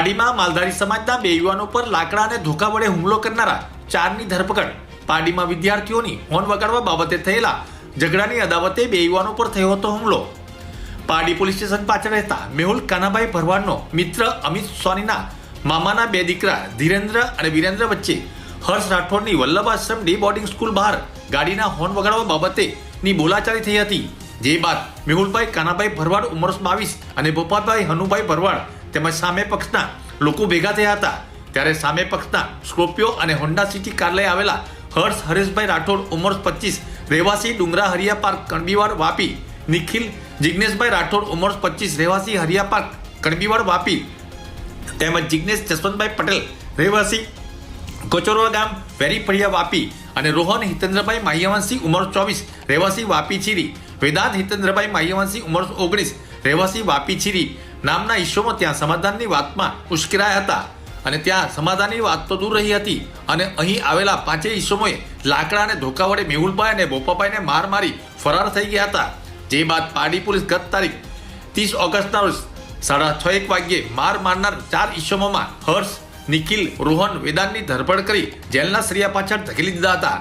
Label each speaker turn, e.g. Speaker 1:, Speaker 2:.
Speaker 1: પાડીમાં માલધારી સમાજના બે યુવાનો પર લાકડા અને ધોકા વડે હુમલો કરનારા ચારની ધરપકડ. પાડીમાં વિદ્યાર્થીઓની હોર્ન વગાડવા બાબતે થયેલા ઝઘડાની અદાવતે બે યુવાનો પર થયો હતો હુમલો. પાડી પોલીસ સ્ટેશન પાછળ રહેતા મેહુલ કાનાભાઈ ભરવાડનો મિત્ર અમિત સોનીના મામાના બે દીકરા ધીરેન્દ્ર અને વિરેન્દ્ર વચ્ચે Harsh રાઠોડની Vallabh Ashram day boarding school બહાર ગાડીના હોર્ન વગાડવા બાબતે ની બોલાચાલી થઈ હતી. જે બાદ મેહુલભાઈ કાનાભાઈ ભરવાડ ઉંમર બાવીસ અને ભોપાલભાઈ હનુભાઈ ભરવાડ તેમજ સામે પક્ષના લોકો ભેગા થયા હતા. ત્યારે સામે પક્ષના સ્કોર્પિયો અને હોન્ડા સિટી કાર આવેલા હર્ષ હરેશભાઈ રાઠોડ ઉંમર પચીસ, રહેવાસી ડુંગરા હરિયા પાર્ક, કણબીવાડ વાપી, નિખિલ જિગ્નેશભાઈ રાઠોડ ઉંમર પચીસ, રહેવાસી હરિયા પાર્ક, કણબીવાડ વાપી, તેમજ જિગ્નેશ જસવંતભાઈ પટેલ, રહેવાસી કોચોરવા ગામ વેરીફળિયા વાપી અને રોહન હિતેન્દ્રભાઈ માહ્યવંશી ઉંમર ચોવીસ, રહેવાસી વાપી છીરી, વેદાંત હિતેન્દ્રભાઈ માહ્યવંશી ઉંમર ઓગણીસ, રહેવાસી વાપી છીરી નામના ઈસમો ત્યાં સમાધાનની વાતમાં ઉશ્કેરાયા હતા. અને ત્યાં સમાધાનની વાત તો દૂર રહી હતી. અને અહીં આવેલા પાંચેય ઈસમોએ લાકડા અને ધોકા વડે મેહુલભાઈ અને બોપાભાઈને માર મારી ફરાર થઈ ગયા હતા. જે બાદ પાડી પોલીસ ગત તારીખ ત્રીસ ઓગસ્ટના રોજ સાડા છ એક વાગ્યે માર મારનાર ચાર ઈસમોમાં હર્ષ, નિખિલ, રોહન, વેદાંતની ધરપકડ કરી જેલના સળિયા પાછળ ધકેલી દીધા હતા.